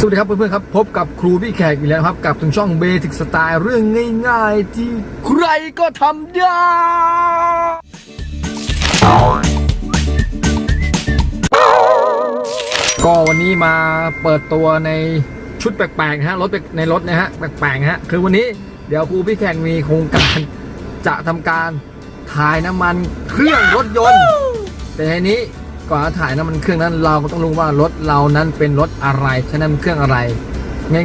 สวัสดีครับเพื่อนๆครับ พบกับครูพี่แขกอีกแล้วครับ กับถึงช่องเบสิกสไตล์เรื่องง่ายๆ ที่ใครก็ทำได้ ก็วันนี้มาเปิดตัวในชุดแปลกๆนะฮะรถในรถนะฮะแปลกๆนะฮะคือวันนี้เดี๋ยวครูพี่แขกมีโครงการจะทำการถ่ายน้ำมันเครื่องรถยนต์ แต่ทีนี้ ก่อนจะถ่ายน้ำมันเครื่องนั้นเราก็ต้องรู้ว่ารถเรานั้นเป็นรถอะไรใช้น้ำมันเครื่องอะไร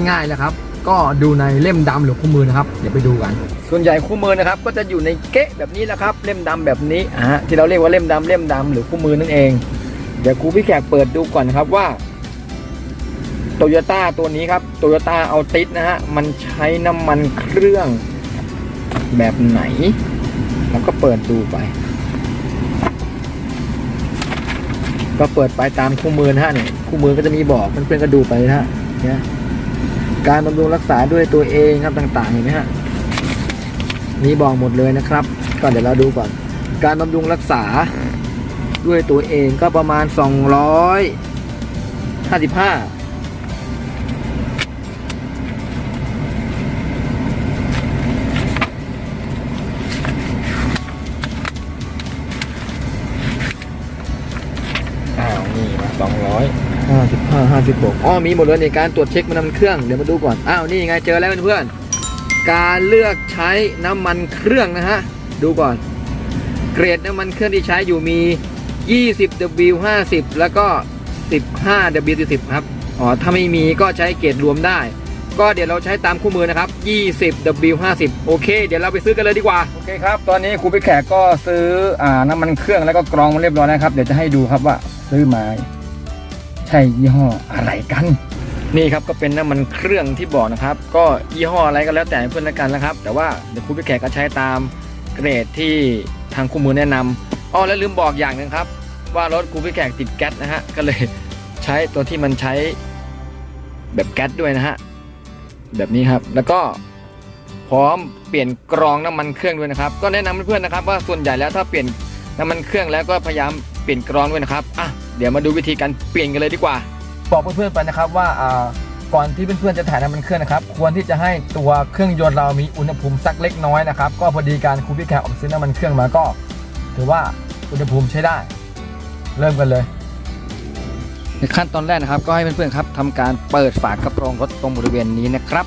ง่ายๆนะครับ ก็ดูในเล่มดำหรือคู่มือนะครับเดี๋ยวไปดูกัน ส่วนใหญ่คู่มือนะครับ ก็จะอยู่ในเก๊ะแบบนี้แหละครับ เล่มดำแบบนี้ฮะที่เราเรียกว่าเล่มดำเล่มดำหรือคู่มือนั่นเองเดี๋ยวครูพี่แขกเปิดดูก่อนนะครับว่าโตโยต้าตัวนี้ครับโตโยต้าเอาติสนะฮะมันใช้น้ำมันเครื่องแบบไหน แล้วก็เปิดดูไป ก็เปิดไปตามคู่มือนะฮะเนี่ยคู่มือก็จะมีบอกมันเป็นกระดูไปนะฮะเนี่ยการบำรุงรักษาด้วยตัวเองครับต่างๆเห็นไหมฮะมีบอกหมดเลยนะครับก็เดี๋ยวเราดูก่อน การบำรุงรักษาด้วยตัวเองก็ประมาณ 255 ร้อยห้าสิบห้าห้าสิบหกอ๋อมีหมดเลยในการตรวจเช็คน้ำมันเครื่องเดี๋ยวมาดูก่อนอ้าวนี่ไงเจอแล้วเพื่อนการเลือกใช้น้ำมันเครื่องนะฮะดูก่อน เกรดน้ำมันเครื่องที่ใช้อยู่มี 20 W50 แล้วก็ 15 W40 ครับอ๋อถ้าไม่มีก็ใช้เกรดรวมได้ ก็เดี๋ยวเราใช้ตามคู่มือนะครับ 20 W50 โอเค เดี๋ยวเราไปซื้อกันเลยดีกว่า โอเคครับ ตอนนี้ครูไปแขกก็ซื้ออน้ำมันเครื่องแล้วก็กรองมาเรียบร้อยนะครับ เดี๋ยวจะให้ดูครับว่าซื้อมา ช่ยี่ห้ออะไรกัน นี่ครับก็เป็นน้ำมันเครื่องที่บอกนะครับ ก็ยี่ห้ออะไรก็แล้วแต่เพื่อนละกันนะครับ แต่ว่าเดี๋ยวครูไปแขกก็ใช้ตามเกรดที่ทางคู่มือแนะนำอ๋อแล้วลืมบอกอย่างหนึ่งครับ ว่ารถครูไปแขกติดแก๊สนะฮะก็เลยใช้ตัวที่มันใช้แบบแก๊สด้วยนะฮะแบบนี้ครับแล้วก็พร้อมเปลี่ยนกรองน้ำมันเครื่องด้วยนะครับ ก็แนะนำเพื่อนๆนะครับ ว่าส่วนใหญ่แล้วถ้าเปลี่ยนน้ำมันเครื่องแล้วก็พยายามเปลี่ยนกรองด้วยนะครับอะ เดี๋ยวมาดูวิธีการเปลี่ยนกันเลยดีกว่า บอกเพื่อนๆไปนะครับว่าอ่าก่อนที่เพื่อนๆจะถ่ายน้ำมันเครื่องนะครับ ควรที่จะให้ตัวเครื่องยนต์เรามีอุณหภูมิสักเล็กน้อยนะครับ ก็พอดีการครูพี่แขกออกซื้อน้ำมันเครื่องมาก็ ถือว่าอุณหภูมิใช้ได้ เริ่มกันเลยในขั้นตอนแรกนะครับ ก็ให้เพื่อนๆครับทำการเปิดฝากระโปรงรถตรงบริเวณนี้นะครับ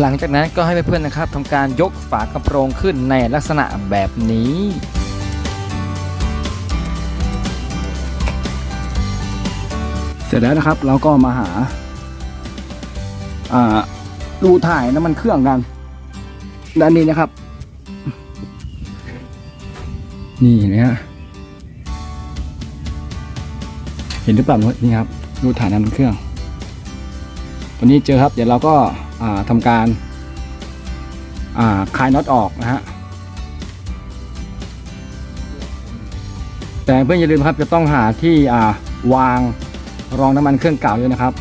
หลังจากนั้นก็ให้เพื่อนๆนะครับทำการยกฝากระโปรงขึ้นในลักษณะแบบนี้เสร็จแล้วนะครับ เราก็มาหาอ่ารูถ่ายน้ำมันเครื่องกันด้านนี้นะครับ นี่นะฮะเห็นหรือเปล่านี่ครับรูถ่ายน้ำมันเครื่อง ตัวนี้เจอครับ เดี๋ยวเราก็ ทำการาคลายน็อตออกนะฮะแต่เพื่อนอย่าลืมครับจะต้องหาที่วางรองน้ำมันเครื่องเก่าด้วยนะครับ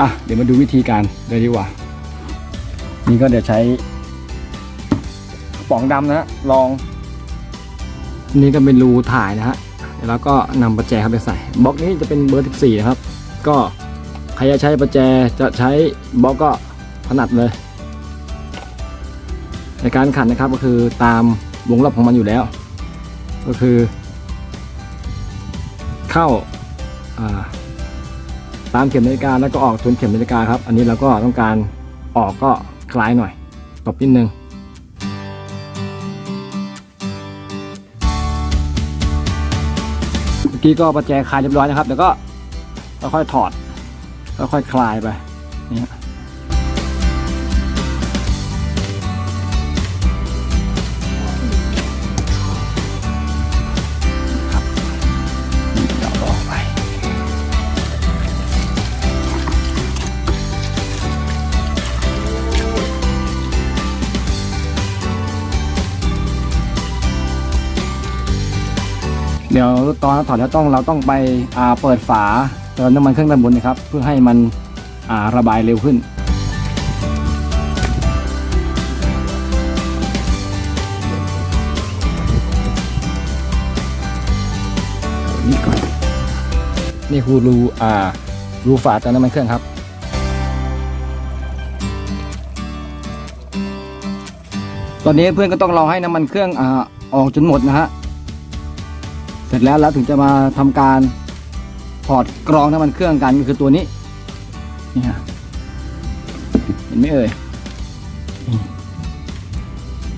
อะเดี๋ยวมาดูวิธีการเลยดีกว่า นี่ก็เดี๋ยวใช้ป๋องดำนะลอง นี่ก็เป็นรูถ่ายนะฮะเดี๋ยวก็นำประแจเข้าไปใส่บล็อกนี้จะเป็นเบอร์ 14 นะครับ ก็ ครจะใช้ประแจจะใช้บล็อกก็ถนัดเลย ในการขันนะครับก็คือตามวงรอบของมันอยู่แล้ว ก็คือ เข้าาตามเข็มนาฬิกาแล้วก็ออกทวนเข็มนาฬิกาครับ อันนี้เราก็ต้องการออกก็คล้ายหน่อยตบนิดนึงเมื่อกี้ก็ประแจคลายเรียบร้อยนะครับ แล้วก็ค่อยๆถอด ค่อยคลายไปนี่ฮะครับนี่เดี๋ยวออไปเดี๋ยวตอนถอดแล้วต้องเราต้องไปเปิดฝา เติมน้ำมันเครื่องด้านบนนะครับ เพื่อให้มันระบายเร็วขึ้นนี่ก่อนนี่คือรูอารูฝาเติมน้ำมันเครื่องครับตอนนี้เพื่อนก็ต้องรอให้น้ำมันเครื่องอออกจนหมดนะฮะ เสร็จแล้วแล้วถึงจะมาทำการ อดกรองน้ำมันเครื่องกันก็คือตัวนี้นี่ฮะเห็นไหมเอ่ย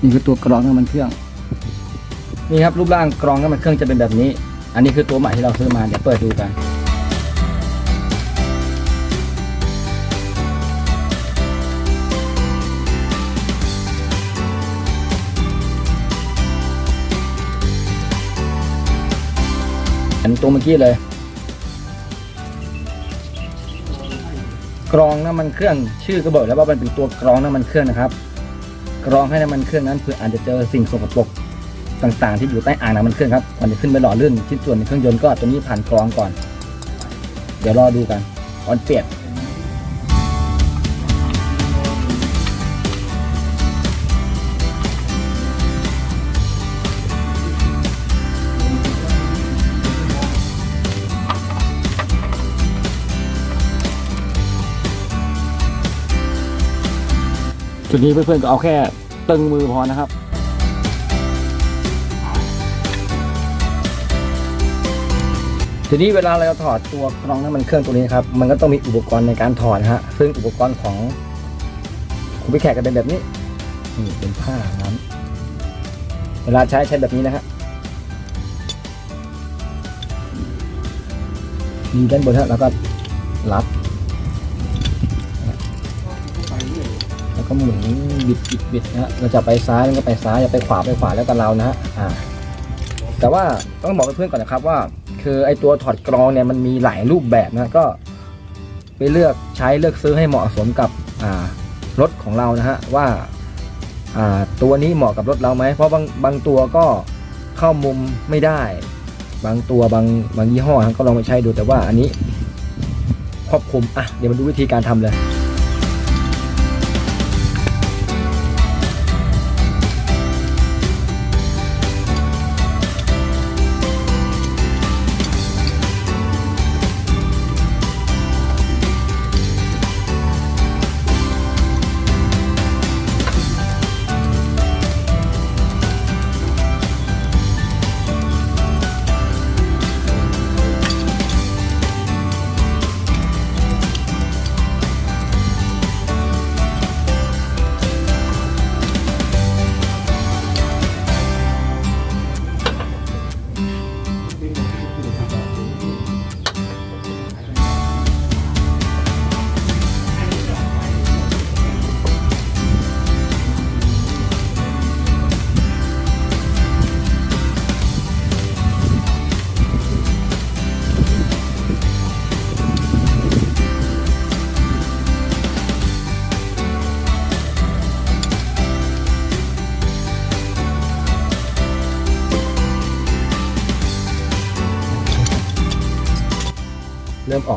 นี่คือตัวกรองน้ำมันเครื่องนี่ครับรูปร่างกรองน้ำมันเครื่องจะเป็นแบบนี้ อันนี้คือตัวใหม่ที่เราซื้อมาเดี๋ยวเปิดดูกันอันตัวเมื่อกี้เลย กรองน้ำมันเครื่องชื่อก็บอกแล้วว่ามันเป็นตัวกรองน้ำมันเครื่องนะครับ กรองให้น้ำมันเครื่องนั้นเพื่ออาจจะเจอสิ่งสกปรกต่างๆ ที่อยู่ใต้อ่างน้ำมันเครื่องครับก่อนจะขึ้นไปหล่อลื่นชิ้นส่วนในเครื่องยนต์ก็ตัวนี้ผ่านกรองก่อน เดี๋ยวรอดูกันตอนเปลี่ยน จุดนี้เพื่อนๆก็เอาแค่ตึงมือพอนะครับทีนี้เวลาเราถอดตัวกรองน้ำมันเครื่องตัวนี้นะครับ มันก็ต้องมีอุปกรณ์ในการถอดฮะ ซึ่งอุปกรณ์ของคุณพี่แขกก็เป็นแบบนี้ นี่เป็นผ้าน้ำเวลาใช้ใช้แบบนี้นะฮะมีด้านบนฮะแล้วก็รัด แล้วก็หมุนบิดบิดบิดนะฮะเราจะไปซ้ายมันก็ไปซ้ายจะไปขวาไปขวาแล้วแต่เรานะฮะอ่าแต่ว่าต้องบอกเพื่อนๆก่อนนะครับว่า คือไอตัวถอดกรองเนี่ยมันมีหลายรูปแบบนะก็ไปเลือกใช้เลือกซื้อให้เหมาะสมกับอ่ารถของเรานะฮะว่าอ่าตัวนี้เหมาะกับรถเราไหมเพราะบางบางตัวก็เข้ามุมไม่ได้ บางตัวบางบางยี่ห้อก็ลองไปใช้ดูแต่ว่าอันนี้ครอบคลุมอะเดี๋ยวมาดูวิธีการทำเลย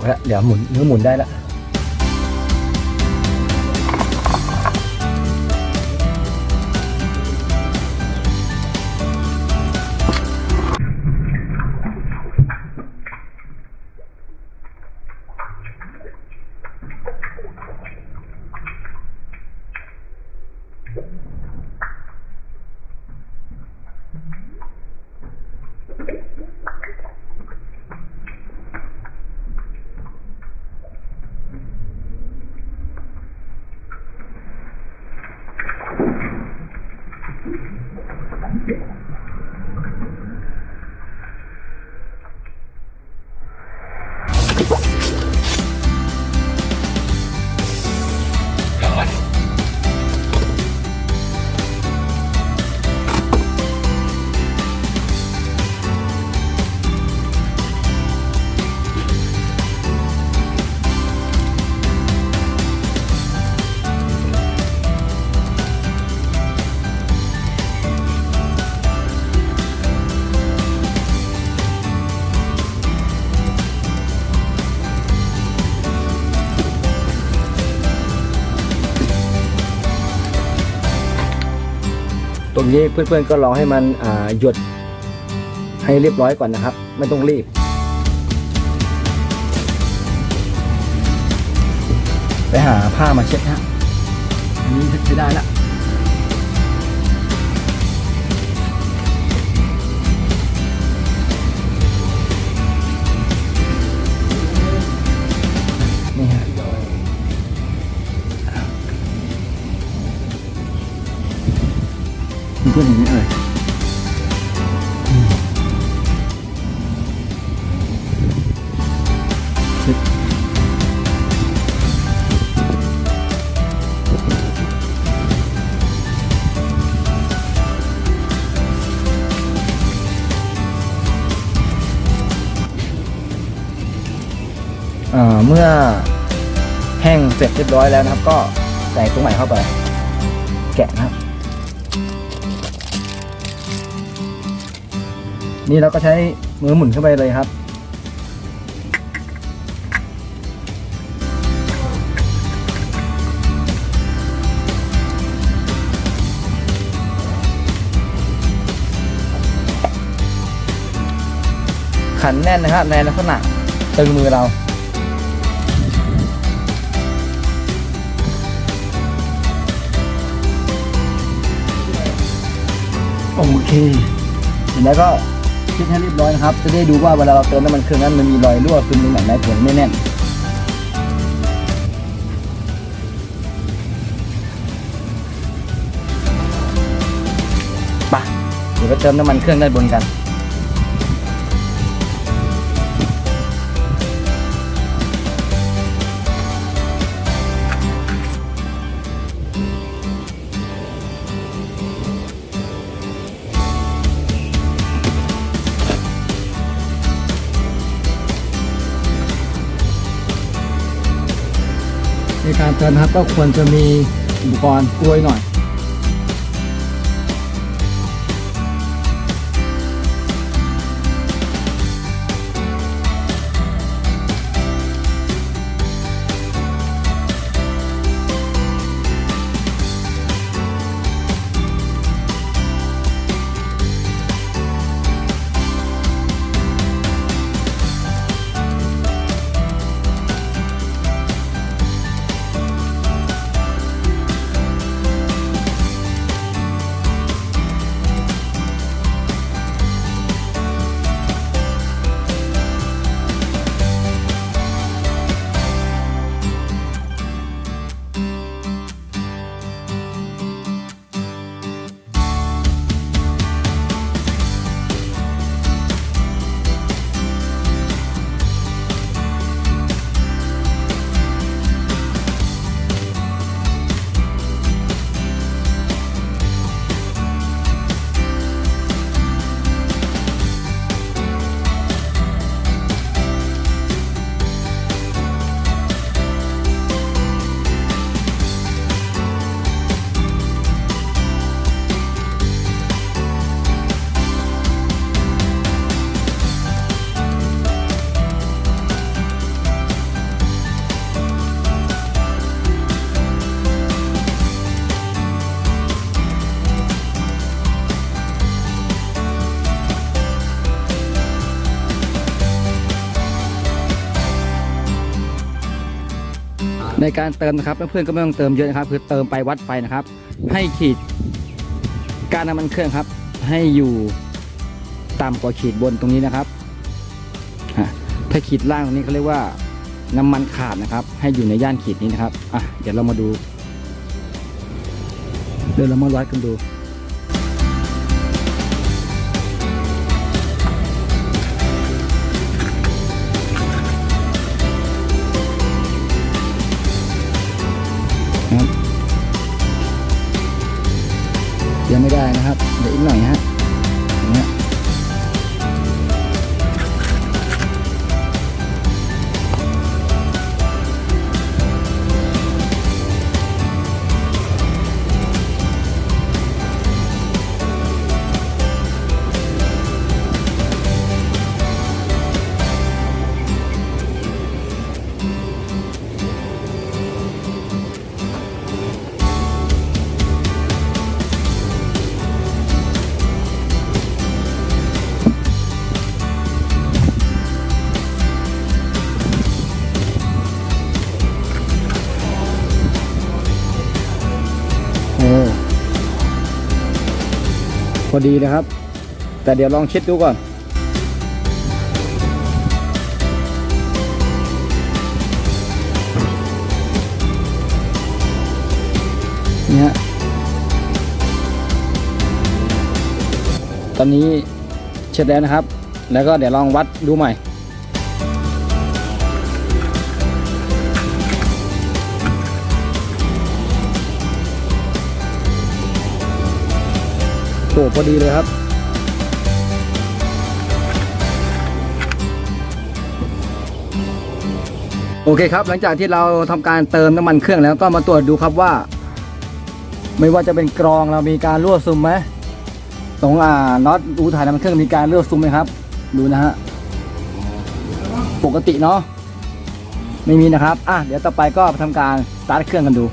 แล้ว เดี๋ยวหมุนเนื้อหมุนได้แล้ว ตรงนี้เพื่อนๆก็รอให้มันหยุดให้เรียบร้อยก่อนนะครับ ไม่ต้องรีบ ไปหาผ้ามาเช็ดฮะอันนี้ใช้ได้ละ พื่อนเห็นไหมเอ่ยอืมเช็ดเอ่อเมื่อแห้งเสร็จเรียบร้อยแล้วนะครับ ก็ใส่ตัวใหม่เข้าไป แกะนะครับ นี่เราก็ใช้มือหมุนเข้าไปเลยครับ ขันแน่นนะครับในลักษณะตึงมือเราโอเคเสร็จแล้วก็ เช็ดให้เรียบร้อยนะครับ จะได้ดูว่าเวลาเราเติมน้ำมันเครื่องนั้นมันมีรอยรั่วซึมตรงไหนไหมผลไม่แน่นไปะเดี๋ยวไปเติมน้ำมันเครื่องด้านบนกัน การเติมนะครับก็ควรจะมีอุปกรณ์กลวยหน่อย ในการเติมนะครับเพื่อนๆก็ไม่ต้องเติมเยอะนะครับ คือเติมไปวัดไปนะครับ ให้ขีดการน้ำมันเครื่องครับ ให้อยู่ต่ำกว่าขีดบนตรงนี้นะครับถ้าขีดล่างตรงนี้เขาเรียกว่าน้ำมันขาดนะครับ ให้อยู่ในย่านขีดนี้นะครับอะเดี๋ยวเรามาดูเดี๋ยวเรามาวัดกันดู นะครับเดี๋ยวอีกหน่อยฮะ อดีนะครับ แต่เดี๋ยวลองเช็ดดูก่อนนี่ฮะตอนนี้เช็ดแล้วนะครับ แล้วก็เดี๋ยวลองวัดดูใหม่ โอ้พอดีเลยครับโอเคครับ หลังจากที่เราทำการเติมน้ำมันเครื่องแล้วก็มาตรวจดูครับว่า ไม่ว่าจะเป็นกรองเรามีการรั่วซึมไหมตรงอ่าน็อตรูถ่ายน้ำมันเครื่องมีการรั่วซึมไหมครับ ดูนะฮะปกติเนาะไม่มีนะครับ อะเดี๋ยวต่อไปก็ทำการสตาร์ทเครื่องกันดู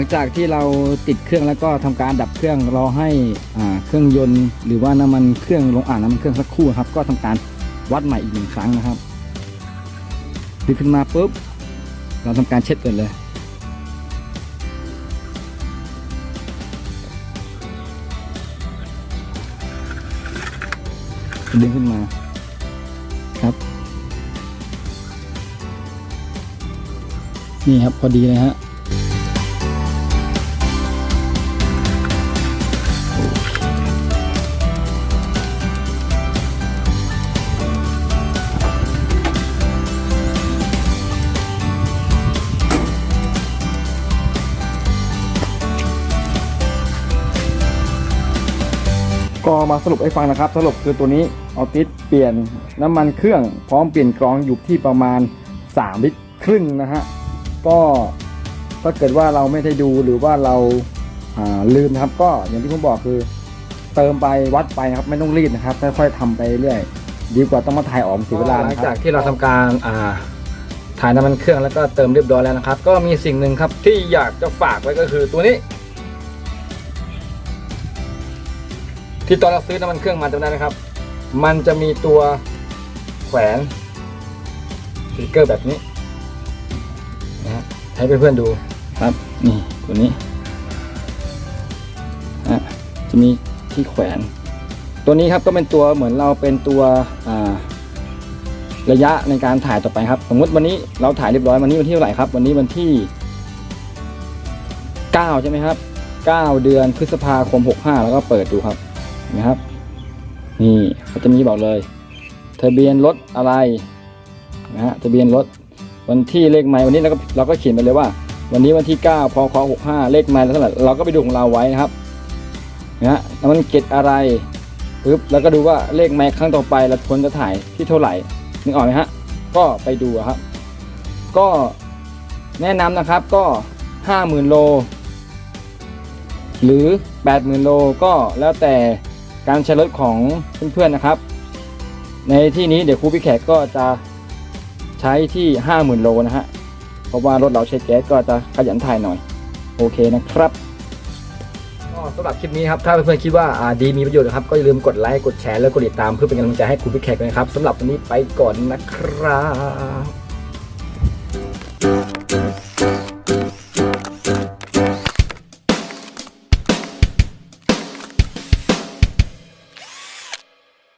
ลังจากที่เราติดเครื่องแล้วก็ทำการดับเครื่องรอให้อ่าเครื่องยนต์ หรือว่าน้ำมันเครื่องลงอ่างน้ำมันเครื่องสักครู่ครับ ก็ทำการวัดใหม่อีกหนึ่งครั้งนะครับดึงขึ้นมาปุ๊บเราทำการเช็ดก่อนเลย ดึงขึ้นมาครับ นี่ครับพอดีเลยฮะ สรุปให้ฟังนะครับสรุปคือตัวนี้ออติสเปลี่ยนน้ำมันเครื่องพร้อมเปลี่ยนกรองอยู่ที่ประมาณ 3 ลิตรครึ่งนะฮะก็ถ้าเกิดว่าเราไม่ได้ดูหรือว่าเราาลืมนะครับ ก็อย่างที่ผมบอกคือ เติมไปวัดไปนะครับไม่ต้องรีบนะครับค่อยๆทำไปเรื่อยดีกว่าต้องมาถ่ายออกเสียเวลาหลังจากที่เราทำการาถ่ายน้ำมันเครื่องแล้วก็เติมเรียบร้อยแล้วนะครับ ก็มีสิ่งหนึ่งครับที่อยากจะฝากไว้ก็คือตัวนี้ ที่ตอนเราซื้อน้ำมันเครื่องมาจำได้ไหมครับ มันจะมีตัวแขวนสติกเกอร์แบบนี้นะฮะให้เพื่อนๆดูครับนี่ตัวนี้ฮะจะมีที่แขวน ตัวนี้ครับก็เป็นตัวเหมือนเราเป็นตัวอ่าระยะในการถ่ายต่อไปครับ สมมติวันนี้เราถ่ายเรียบร้อยวันนี้วันที่เท่าไหร่ครับ วันนี้วันที่ 9 ใช่ไหมครับ 9 เดือนพฤษภาคม 65 แล้วก็เปิดดูครับ นะครับ นี่เขาจะมีบอกเลย ทะเบียนรถอะไรนะฮะทะเบียนรถวันที่เลขไม้วันนี้เราก็เราก็เขียนไปเลยว่า วันนี้วันที่9พค65เลขไม้แล้วเท่าไหร่เราก็ไปดูของเราไว้นะครับนะฮะแล้วมันเก็ตอะไรปึ๊บแล้วก็ดูว่าเลขไม้ครั้งต่อไปเราควรจะถ่ายที่เท่าไหร่นึกออกไหมฮะก็ไปดูครับ ก็แนะนำนะครับก็ 50,000 โล หรือ 80,000 โลก็แล้วแต่ การใช้รถของเพื่อนๆนะครับ ในที่นี้เดี๋ยวครูพี่แขกก็จะใช้ที่ 50,000 โลนะฮะ เพราะว่ารถเราใช้แก๊สก็จะขยันถ่ายหน่อย โอเคนะครับก็สำหรับคลิปนี้ครับ ถ้าเพื่อนๆคิดว่าอ่าดีมีประโยชน์นะครับ ก็อย่าลืมกดไลค์กดแชร์แล้วกดติดตามเพื่อเป็นกำลังใจให้ครูพี่แขกด้วยนะครับสำหรับวันนี้ไปก่อนนะครับ